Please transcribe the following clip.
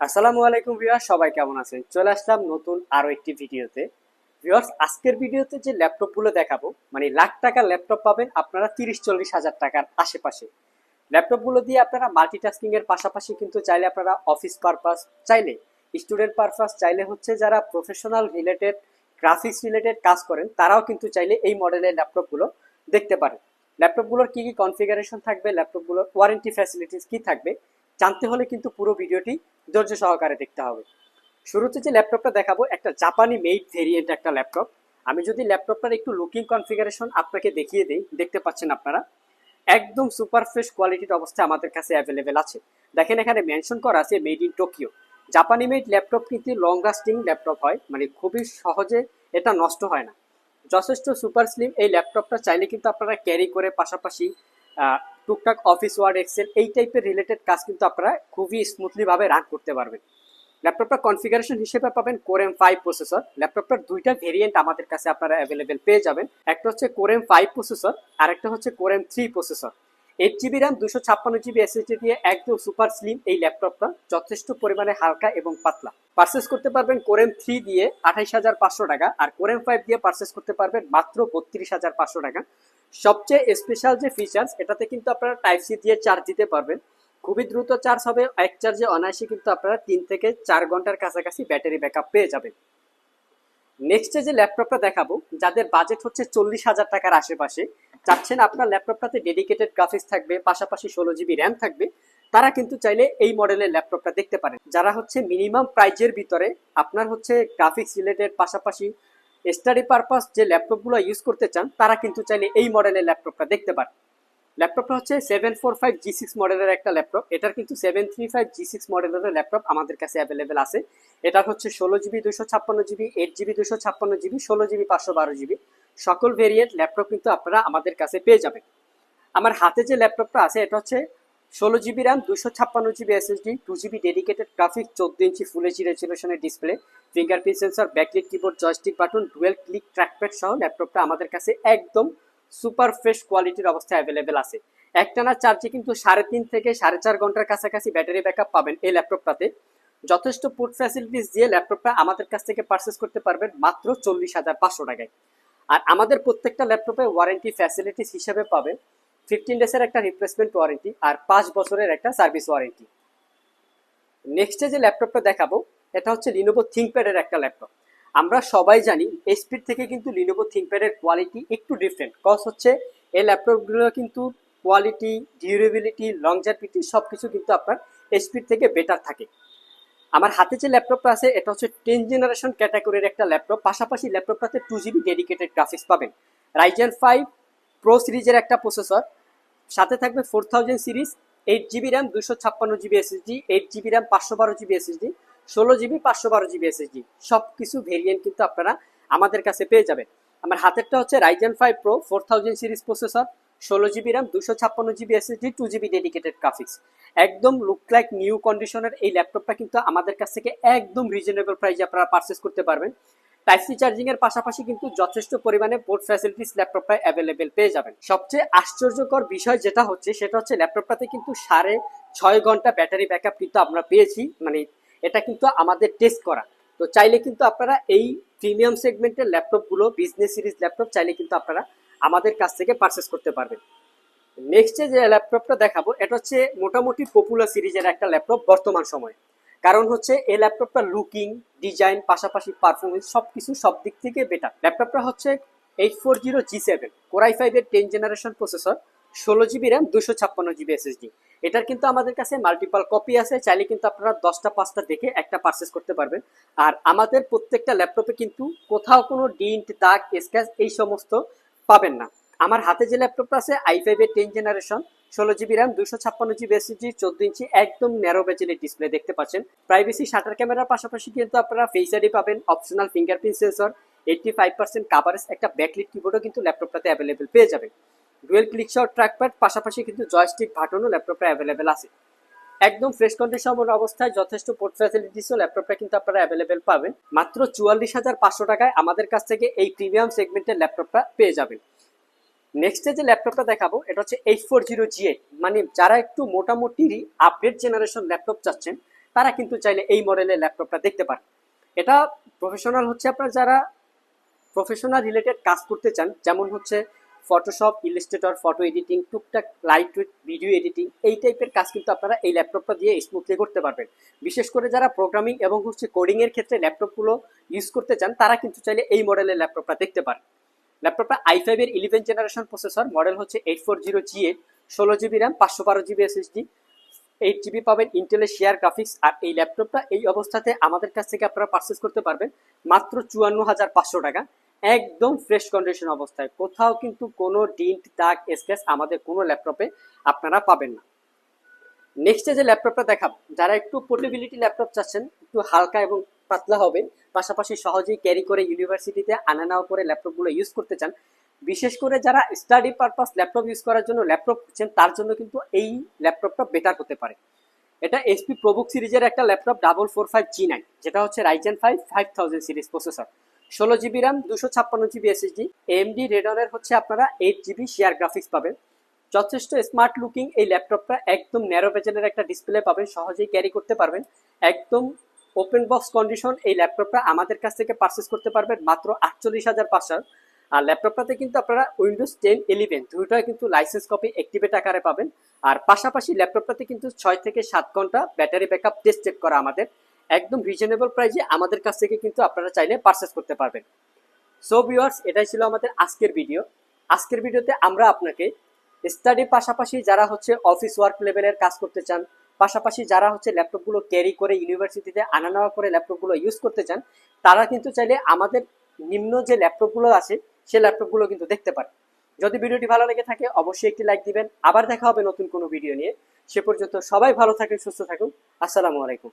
আসসালামু আলাইকুম ভিউয়ার সবাই কেমন আছেন? চলে আসলাম নতুন আরও একটি ভিডিওতে। ভিউয়ার্স, আজকের ভিডিওতে যে ল্যাপটপগুলো দেখাবো মানে লাখ টাকার ল্যাপটপ পাবেন আপনারা তিরিশ চল্লিশ হাজার টাকার আশেপাশে। ল্যাপটপগুলো দিয়ে আপনারা মাল্টিটাস্কিং এর পাশাপাশি কিন্তু চাইলে আপনারা অফিস পারপাস চাইলে স্টুডেন্ট পারপাস চাইলে হচ্ছে যারা প্রফেশনাল রিলেটেড গ্রাফিক্স রিলেটেড কাজ করেন, তারাও কিন্তু চাইলে এই মডেলের ল্যাপটপগুলো দেখতে পারেন। ল্যাপটপগুলোর কি কি কনফিগারেশন থাকবে? ল্যাপটপগুলোর ওয়ারেন্টি ফ্যাসিলিটিস কি থাকবে? জানতে হলে কিন্তু পুরো ভিডিওটি ধৈর্য সহকারে দেখতে হবে। শুরুতে যে ল্যাপটপটা দেখাবো, একটা জাপানি মেড ভেরিয়েন্ট একটা ল্যাপটপ। আমি যদি ল্যাপটপটার একটু লুকিং কনফিগারেশন আপনাকে দেখিয়ে দিই, দেখতে পাচ্ছেন আপনারা। একদম সুপার ফ্রেশ কোয়ালিটির অবস্থায় আমাদের কাছে অ্যাভেলেবেল আছে। দেখেন এখানে মেনশন করা আছে মেড ইন টোকিও জাপানি মেড ল্যাপটপ কিন্তু লং লাস্টিং ল্যাপটপ হয় মানে খুবই সহজে এটা নষ্ট হয় না। যথেষ্ট সুপার স্লিম এই ল্যাপটপটা চাইলে কিন্তু আপনারা ক্যারি করে পাশাপাশি টুকটাক অফিস ওয়ার্ড এক্সেল এই টাইপের রিলেটেড কাজ কিন্তু আপনারা খুবই স্মুথলিভাবে রান করতে পারবেন। ল্যাপটপটা কনফিগারেশন হিসেবে পাবেন কোরেম ফাইভ প্রসেসর ল্যাপটপটার দুইটা ভেরিয়েন্ট আমাদের কাছে আপনারা অ্যাভেলেবেল পেয়ে যাবেন। একটা হচ্ছে কোরেম ফাইভ প্রসেসর আর একটা হচ্ছে core M three processor eight GB RAM দুশো ছাপ্পান্ন জিবি এসএসডি দিয়ে একদম সুপার স্লিম এই ল্যাপটপটা যথেষ্ট পরিমাণে হালকা এবং পাতলা। পারচেস করতে পারবেন কোরেম থ্রি দিয়ে আঠাইশ হাজার পাঁচশো টাকা আর কোরেম ফাইভ দিয়ে পারচেস করতে পারবেন মাত্র বত্রিশ হাজার পাঁচশো টাকা। সবচেয়ে স্পেশাল যে ফিচার্স এটাতে কিন্তু আপনারা টাইপ সি দিয়ে চার্জ দিতে পারবেন। খুবই দ্রুত চার্জ হবে, এক চার্জে অনায়াসে কিন্তু আপনারা তিন থেকে চার ঘণ্টার কাছাকাছি ব্যাটারি ব্যাকআপ পেয়ে যাবেন। নেক্সটে যে ল্যাপটপটা দেখাবো, যাদের বাজেট হচ্ছে চল্লিশ হাজার টাকার আশেপাশে চাচ্ছেন আপনার ল্যাপটপটাতে ডেডিকেটেড গ্রাফিক্স থাকবে, পাশাপাশি ষোলো জিবি র্যাম থাকবে, তারা কিন্তু চাইলে এই মডেলের ল্যাপটপটা দেখতে পারেন। যারা হচ্ছে মিনিমাম প্রাইজের ভিতরে, আপনার হচ্ছে গ্রাফিক্স রিলেটেড পাশাপাশি স্টাডি পারপাস যে ল্যাপটপগুলো ইউজ করতে চান, তারা কিন্তু চাইলে এই মডেলের ল্যাপটপটা দেখতে পারেন। ল্যাপটপটা হচ্ছে seven four five G six মডেলের একটা ল্যাপটপ। এটার কিন্তু seven three five G six মডেলের ল্যাপটপ আমাদের কাছে অ্যাভেলেবেল আছে। এটার হচ্ছে ষোলো জিবি দুশো ছাপ্পান্ন জিবি এইট জিবি দুশো ছাপ্পান্ন জিবি ষোলো জিবি পাঁচশো বারো জিবি সকল ভেরিয়েন্ট ল্যাপটপ কিন্তু আপনারা আমাদের কাছে পেয়ে যাবেন। আমার হাতে যে ল্যাপটপটা আছে, এটা হচ্ছে ষোলো জিবি র্যাম দুশো ছাপ্পান্ন GB SSD two GB dedicated graphics চোদ্দ ইঞ্চি full HD রেজলিউশনের display fingerprint sensor backlit keyboard joystick button dual click trackpad সহ ল্যাপটপটা আমাদের কাছে একদম সুপার ফ্রেশ কোয়ালিটির অবস্থায় অ্যাভেলেবেল আছে। একটানা চার্জে কিন্তু সাড়ে তিন থেকে সাড়ে চার ঘণ্টার কাছাকাছি ব্যাটারি ব্যাকআপ পাবেন এই ল্যাপটপটাতে যথেষ্ট পোর্ট ফ্যাসিলিটিস দিয়ে ল্যাপটপটা আমাদের কাছ থেকে পারচেস করতে পারবেন মাত্র চল্লিশ হাজার পাঁচশো টাকায়। আর আমাদের প্রত্যেকটা ল্যাপটপে ওয়ারেন্টি ফ্যাসিলিটিস হিসেবে পাবেন। ফিফটিন ডেজের একটা রিপ্লেসমেন্ট ওয়ারেন্টি আর পাঁচ বছরের একটা সার্ভিস ওয়ারেন্টি নেক্সটে যে ল্যাপটপটা দেখাবো, এটা হচ্ছে লিনোভো থিঙ্কপ্যাডের একটা ল্যাপটপ। আমরা সবাই জানি এসপির থেকে কিন্তু লিনোভো থিঙ্কপ্যাডের কোয়ালিটি একটু ডিফারেন্ট কজ হচ্ছে এই ল্যাপটপগুলো কিন্তু কোয়ালিটি ডিউরেবিলিটি লংজারপিটি সব কিছু কিন্তু আপনার এসপির থেকে বেটার থাকে। আমার হাতে যে ল্যাপটপটা আছে, এটা হচ্ছে টেন জেনারেশন ক্যাটাগরির একটা ল্যাপটপ। পাশাপাশি ল্যাপটপটাতে টু জিবি ডেডিকেটেড গ্রাফিক্স পাবেন। রাইজেন ফাইভ প্রো সিরিজের একটা প্রসেসর সাথে থাকবে four thousand series eight GB RAM দুশো ছাপ্পান্ন GB SSD eight GB RAM পাঁচশো বারো জিবি এসএসডি ষোলো জিবি পাঁচশো বারো জিবি এসএসডি সব কিছু ভেরিয়েন্ট কিন্তু আপনারা আমাদের কাছে পেয়ে যাবেন। আমার হাতেরটা হচ্ছে Ryzen five pro four thousand series processor ষোলো জিবি র্যাম দুশো ছাপ্পান্ন GB SSD two GB dedicated graphics একদম লুক লাইক নিউ কন্ডিশনের এই ল্যাপটপটা কিন্তু আমাদের কাছ থেকে একদম রিজনেবল প্রাইসে আপনারা পারচেস করতে পারবেন। টাইপ সি চার্জিং পাশাপাশি কিন্তু যথেষ্ট পরিমাণে পোর্ট ফ্যাসিলিটিস ল্যাপটপটা অ্যাভেলেবেল পেয়ে যাবেন। সবচেয়ে আশ্চর্যকর বিষয় যেটা হচ্ছে, সেটা হচ্ছে ল্যাপটপটাতে কিন্তু সাড়ে ছয় ঘণ্টা ব্যাটারি ব্যাকআপ কিন্তু আমরা পেয়েছি। মানে এটা কিন্তু আমাদের টেস্ট করা। তো চাইলে কিন্তু আপনারা এই প্রিমিয়াম সেগমেন্টের ল্যাপটপগুলো বিজনেস সিরিজ ল্যাপটপ চাইলে কিন্তু আপনারা আমাদের কাছ থেকে পারচেস করতে পারবেন নেক্সটে যে ল্যাপটপটা দেখাবো, এটা হচ্ছে মোটামুটি পপুলার সিরিজের একটা ল্যাপটপ বর্তমান সময়ে। কারণ হচ্ছে এই ল্যাপটপটা লুকিং ডিজাইন পাশাপাশি পারফরমেন্স সব কিছু সব দিক থেকে বেটার ল্যাপটপটা হচ্ছে eight four zero G seven core i ফাইভের টেন জেনারেশন প্রসেসর ষোলো জিবি র্যাম দুশো ছাপ্পান্ন জিবি এসএসডি এটার কিন্তু আমাদের কাছে মাল্টিপাল কপি আছে, চাইলে কিন্তু আপনারা দশটা, পাঁচটা দেখে একটা পারচেস করতে পারবেন। আর আমাদের প্রত্যেকটা ল্যাপটপে কিন্তু কোথাও কোনো ডিন্ট দাগ স্ক্যাচ এই সমস্ত পাবেন না। আমার হাতে যে ল্যাপটপটা আছে আই ফাইভের টেন জেনারেশন ষোলো জিবি র্যাম দুশো ছাপ্পান্ন জিবি এসএসডি চোদ্দ ইঞ্চি, একদম ন্যারো বেজেলের ডিসপ্লে দেখতে পাচ্ছেন। প্রাইভেসি শাটার ক্যামেরার পাশাপাশি কিন্তু আপনারা ফেস আইডি পাবেন optional fingerprint sensor eighty five percent coverage একটা ব্যাকলিট কিবোর্ডও কিন্তু ল্যাপটপটাতে অ্যাভেলেবেল পেয়ে যাবেন। ডুয়েল ক্লিক শট ট্র্যাকপ্যাড পাশাপাশি কিন্তু জয়স্টিক বাটনও ল্যাপটপটা অ্যাভেলেবেল আছে। একদম ফ্রেশ কন্ডিশন অবস্থায় যথেষ্ট পোর্ট ফ্যাসিলিটিসও ল্যাপটপটা কিন্তু আপনারা অ্যাভেলেবেল পাবেন। মাত্র চুয়াল্লিশ হাজার পাঁচশো টাকায় আমাদের কাছ থেকে এই প্রিমিয়াম সেগমেন্টের ল্যাপটপটা পেয়ে যাবেন। নেক্সটে যে ল্যাপটপটা দেখাবো, এটা হচ্ছে eight four zero G eight মানে যারা একটু মোটামুটি আপডেট জেনারেশন ল্যাপটপ চাচ্ছেন, তারা কিন্তু চাইলে এই মডেলের ল্যাপটপটা দেখতে পারে এটা প্রফেশনাল হচ্ছে আপনার যারা প্রফেশনাল রিলেটেড কাজ করতে চান, যেমন হচ্ছে ফটোশপ ইলিস্ট্রেটর ফটো এডিটিং টুকটাক লাইট ভিডিও এডিটিং এই টাইপের কাজ কিন্তু আপনারা এই ল্যাপটপটা দিয়ে স্মুথলি করতে পারবেন। বিশেষ করে যারা প্রোগ্রামিং এবং হচ্ছে কোডিংয়ের ক্ষেত্রে ল্যাপটপগুলো ইউজ করতে চান, তারা কিন্তু চাইলে এই মডেলের ল্যাপটপটা দেখতে পারেন। ল্যাপটপটা আই ফাইভ এর ইলেভেন জেনারেশন প্রসেসর মডেল হচ্ছে eight four zero G eight ষোলো জিবি র্যাম পাঁচশো বারো জিবি এসএসডি এইট জিবি পাবেন ইন্টেলের শেয়ার গ্রাফিক্স আর এই ল্যাপটপটা এই অবস্থাতে আমাদের কাছ থেকে আপনারা পারচেস করতে পারবেন মাত্র চুয়ান্ন হাজার পাঁচশো টাকা। একদম ফ্রেশ কন্ডিশন অবস্থায়। কোথাও কিন্তু কোনো ডিন্ট দাগ স্ক্র্যাচ আমাদের কোনো ল্যাপটপে আপনারা পাবেন না। নেক্সটে যে ল্যাপটপটা দেখাবো, যারা একটু পোর্টেবিলিটি ল্যাপটপ চাচ্ছেন, একটু হালকা এবং পাতলা হবে, পাশাপাশি সহজেই ক্যারি করে ইউনিভার্সিটিতে আনা নেওয়া করে ল্যাপটপগুলো ইউজ করতে চান, বিশেষ করে যারা স্টাডি পারপাস ল্যাপটপ ইউজ করার জন্য ল্যাপটপ খুঁজছেন, তার জন্য কিন্তু এই ল্যাপটপটা বেটার হতে পারে। এটা এসপি প্রবুক সিরিজের একটা laptop double four five G nine যেটা হচ্ছে Ryzen five five thousand series processor ষোলো জিবি র্যাম দুশো ছাপ্পান্ন জিবি এসএসডি এমডি রেডনের হচ্ছে আপনারা এইট জিবি শেয়ার গ্রাফিক্স পাবেন। যথেষ্ট স্মার্ট লুকিং এই ল্যাপটপটা একদম ন্যারো পেজেলের একটা ডিসপ্লে পাবেন, সহজেই ক্যারি করতে পারবেন। একদম ওপেন বক্স কন্ডিশন এই ল্যাপটপটা আমাদের কাছ থেকে পারচেস করতে পারবেন মাত্র আটচল্লিশ হাজার পাঁচশো। আর ল্যাপটপটাতে কিন্তু আপনারা উইন্ডোজ টেন ইলেভেন দুটোই কিন্তু লাইসেন্স কপি অ্যাক্টিভেট আকারে পাবেন। আর পাশাপাশি ল্যাপটপটাতে কিন্তু ছয় থেকে সাত ঘণ্টা ব্যাটারি ব্যাকআপ টেস্ট চেক করা আমাদের। একদম রিজনেবল প্রাইসে আমাদের কাছ থেকে কিন্তু আপনারা চাইলে পারচেস করতে পারবেন। সো ভিউয়ার্স এটাই ছিল আমাদের আজকের ভিডিও আজকের ভিডিওতে আমরা আপনাকে স্টাডির পাশাপাশি যারা হচ্ছে অফিস ওয়ার্ক লেভেলের কাজ করতে চান, পাশাপাশি যারা হচ্ছে ল্যাপটপগুলো ক্যারি করে ইউনিভার্সিটিতে আনা নেওয়া করে ল্যাপটপগুলো ইউজ করতে চান, তারা কিন্তু চাইলে আমাদের নিম্ন যে ল্যাপটপগুলো আছে সেই ল্যাপটপগুলো কিন্তু দেখতে পারে যদি ভিডিওটি ভালো লেগে থাকে, অবশ্যই একটি লাইক দিবেন। আবার দেখা হবে নতুন কোনো ভিডিও নিয়ে। সে পর্যন্ত সবাই ভালো থাকুন, সুস্থ থাকুন। আসসালামু আলাইকুম।